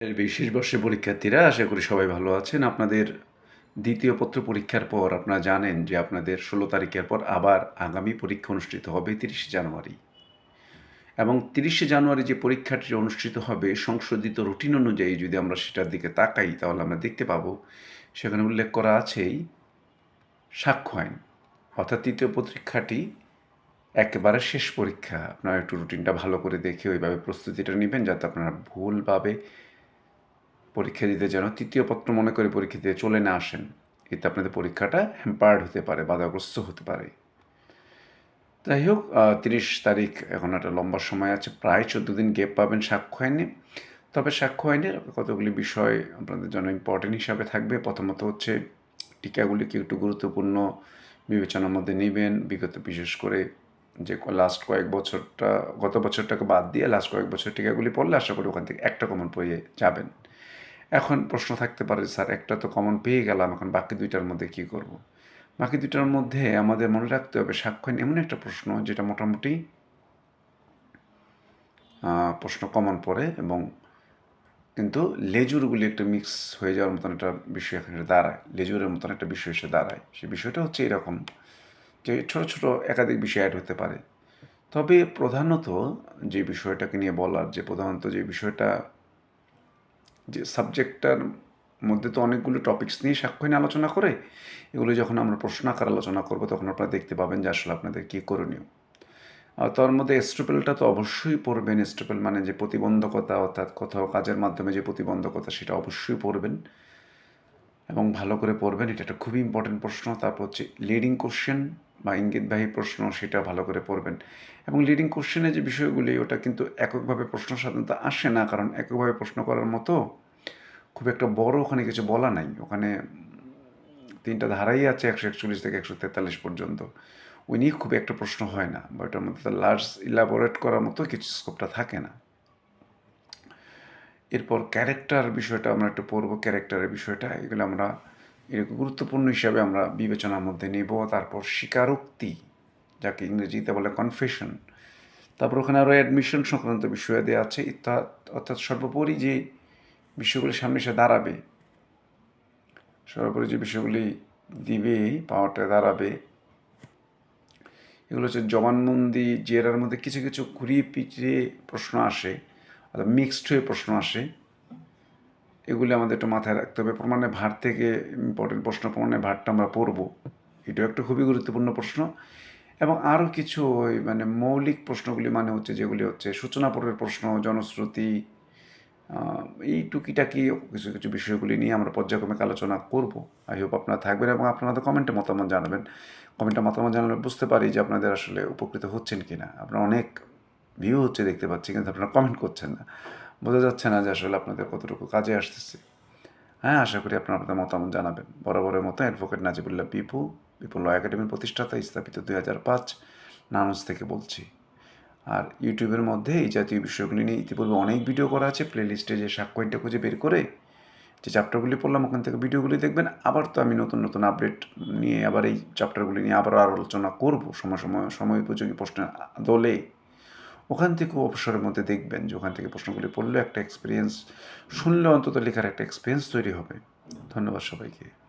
বিশেষ বর্ষের পরীক্ষার্থীরা, আশা করি সবাই ভালো আছেন। আপনাদের দ্বিতীয় পত্র পরীক্ষার পর আপনারা জানেন যে আপনাদের ষোলো তারিখের পর আবার আগামী পরীক্ষা অনুষ্ঠিত হবে তিরিশে জানুয়ারি। এবং তিরিশে জানুয়ারি যে পরীক্ষাটি অনুষ্ঠিত হবে, সংশোধিত রুটিন অনুযায়ী যদি আমরা সেটার দিকে তাকাই, তাহলে আমরা দেখতে পাবো সেখানে উল্লেখ করা আছেই সাক্ষ্য আইন। অর্থাৎ তৃতীয় পরীক্ষাটি একেবারে শেষ পরীক্ষা। আপনারা একটু রুটিনটা ভালো করে দেখে ওইভাবে প্রস্তুতিটা নেবেন যাতে আপনারা ভুলভাবে পরীক্ষা দিতে যেন তৃতীয় পত্র মনে করে পরীক্ষা দিতে চলে না আসেন, এতে আপনাদের পরীক্ষাটা হ্যাম্পার্ড হতে পারে, বাধাগ্রস্ত হতে পারে। যাই হোক তিরিশ তারিখ এখন একটা লম্বা সময় আছে, প্রায় চোদ্দ দিন গ্যাপ পাবেন সাক্ষ্য আইনে। তবে সাক্ষ্য আইনের কতগুলি বিষয় আপনাদের জন্য ইম্পর্টেন্ট হিসাবে থাকবে, প্রথমত হচ্ছে টিকাগুলিকে একটু গুরুত্বপূর্ণ বিবেচনার মধ্যে নেবেন। বিগত বিশেষ করে যে লাস্ট কয়েক বছরটা, গত বছরটাকে বাদ দিয়ে লাস্ট কয়েক বছর টিকাগুলি পড়লে আশা করি ওখান থেকে একটা কমন পেয়ে যাবেন। এখন প্রশ্ন থাকতে পারে, স্যার, একটা তো কমন পেয়ে গেলাম, এখন বাকি দুইটার মধ্যে কি করব। বাকি দুইটার মধ্যে আমাদের মনে রাখতে হবে, সাক্ষ্য এমন একটা প্রশ্ন যেটা মোটামুটি প্রশ্ন কমন পড়ে এবং কিন্তু লেজুরগুলি একটা মিক্স হয়ে যাওয়ার মতন একটা বিষয় এখানে দাঁড়ায়, লেজুরের মতন একটা বিষয় এসে দাঁড়ায় সেই বিষয়টা হচ্ছে এরকম যে ছোট ছোট একাধিক বিষয় অ্যাড হতে পারে তবে প্রধানত যে বিষয়টাকে নিয়ে বলার, যে প্রধানত যে বিষয়টা সাবজেক্টটার মধ্যে তো অনেকগুলো টপিক্স নিয়ে সাক্ষ্য নিয়ে আলোচনা করে, এগুলো যখন আমরা প্রশ্ন আকার আলোচনা করব, তখন আপনারা দেখতে পাবেন যে আসলে আপনাদের কী করণীয়। আর তার মধ্যে এস্ট্রোপেলটা তো অবশ্যই পড়বেন। এস্ট্রোপেল মানে যে প্রতিবন্ধকতা, অর্থাৎ কোথাও কাজের মাধ্যমে যে প্রতিবন্ধকতা, সেটা অবশ্যই পড়বেন। এবং ভালো করে পড়বেন, এটা একটা খুবই ইম্পর্টেন্ট প্রশ্ন। তারপর হচ্ছে লিডিং কোশ্চেন বা ইঙ্গিতবাহী প্রশ্ন, সেটা ভালো করে পড়বেন। এবং লিডিং কোশ্চেনে যে বিষয়গুলি, ওটা কিন্তু এককভাবে প্রশ্ন সাধারণত আসে না, কারণ এককভাবে প্রশ্ন করার মতো খুব একটা বড় ওখানে কিছু বলা নাই। ওখানে তিনটা ধারাই আছে, একশো একচল্লিশ থেকে একশো তেতাল্লিশ পর্যন্ত। ওই নিয়ে খুব একটা প্রশ্ন হয় না, বা ওটার মধ্যে লার্জ ইলাবোরেট করার মতো কিছু স্কোপটা থাকে না। এরপর ক্যারেক্টার বিষয়টা আমরা একটু পড়ব ক্যারেক্টারের বিষয়টা, এগুলো আমরা এরকম গুরুত্বপূর্ণ হিসাবে আমরা বিবেচনার মধ্যে নেব। তারপর স্বীকারোক্তি, যাকে ইংরেজিতে বলে কনফেশন তারপর ওখানে আরও অ্যাডমিশন সংক্রান্ত বিষয় দেওয়া আছে। অর্থাৎ সর্বোপরি যে বিষয়গুলি সামনে এসে দাঁড়াবে, সর্বোপরি যে বিষয়গুলি দিবে পাওয়াটা দাঁড়াবে, এগুলো হচ্ছে জবানবন্দি, জেরার মধ্যে কিছু কিছু ঘুরিয়ে পিছিয়ে প্রশ্ন আসে। মিক্সড হয়ে প্রশ্ন আসে। এগুলি আমাদের একটু মাথায় রাখতে হবে। প্রমাণের ভার থেকে ইম্পর্টেন্ট প্রশ্ন প্রমাণের ভারটা আমরা পড়ব। এটাও একটা খুবই গুরুত্বপূর্ণ প্রশ্ন। এবং আরও কিছু ওই মানে মৌলিক প্রশ্নগুলি মানে হচ্ছে যেগুলি হচ্ছে সূচনা পর্বের প্রশ্ন, জনশ্রুতি এই টুকিটাকি কিছু কিছু বিষয়গুলি নিয়ে আমরা পর্যায়ক্রমে আলোচনা করব। আই হোপ আপনারা থাকবেন এবং আপনারা কমেন্টে মতামত জানাবেন। কমেন্টে মতামত জানালে বুঝতে পারি যে আপনাদের আসলে উপকৃত হচ্ছেন কি না আপনারা অনেক ভিউ হচ্ছে দেখতে পাচ্ছি, কিন্তু আপনারা কমেন্ট করছেন না। বোঝা যাচ্ছে না যে আসলে আপনাদের কতটুকু কাজে আসতেছে। হ্যাঁ আশা করি আপনারা আপনাদের মতামত জানাবেন। বরাবরের মতো অ্যাডভোকেট নাজিবুল্লাহ বিপু, বিপুল ল একাডেমির প্রতিষ্ঠাতা, স্থাপিত দুই হাজার পাঁচ নানুজ থেকে বলছি। আর ইউটিউবের মধ্যে এই জাতীয় বিষয়গুলি নিয়ে ইতিপূর্বে অনেক ভিডিও করা আছে। প্লেলিস্টে যে সাক্ষ্যটা খুঁজে বের করে যে চ্যাপ্টারগুলি পড়লাম, ওখান থেকে ভিডিওগুলি দেখবেন। আবার তো আমি নতুন নতুন আপডেট নিয়ে আবার এই চ্যাপ্টারগুলি নিয়ে আবার আলোচনা করব। সময় সময় সময় উপযোগী প্রশ্নের দলে ওখান থেকেও অবসরের মধ্যে দেখবেন যে ওখান থেকে প্রশ্নগুলি পড়লে একটা এক্সপিরিয়েন্স শুনলে অন্তত লেখার একটা এক্সপিরিয়েন্স তৈরি হবে। ধন্যবাদ সবাইকে।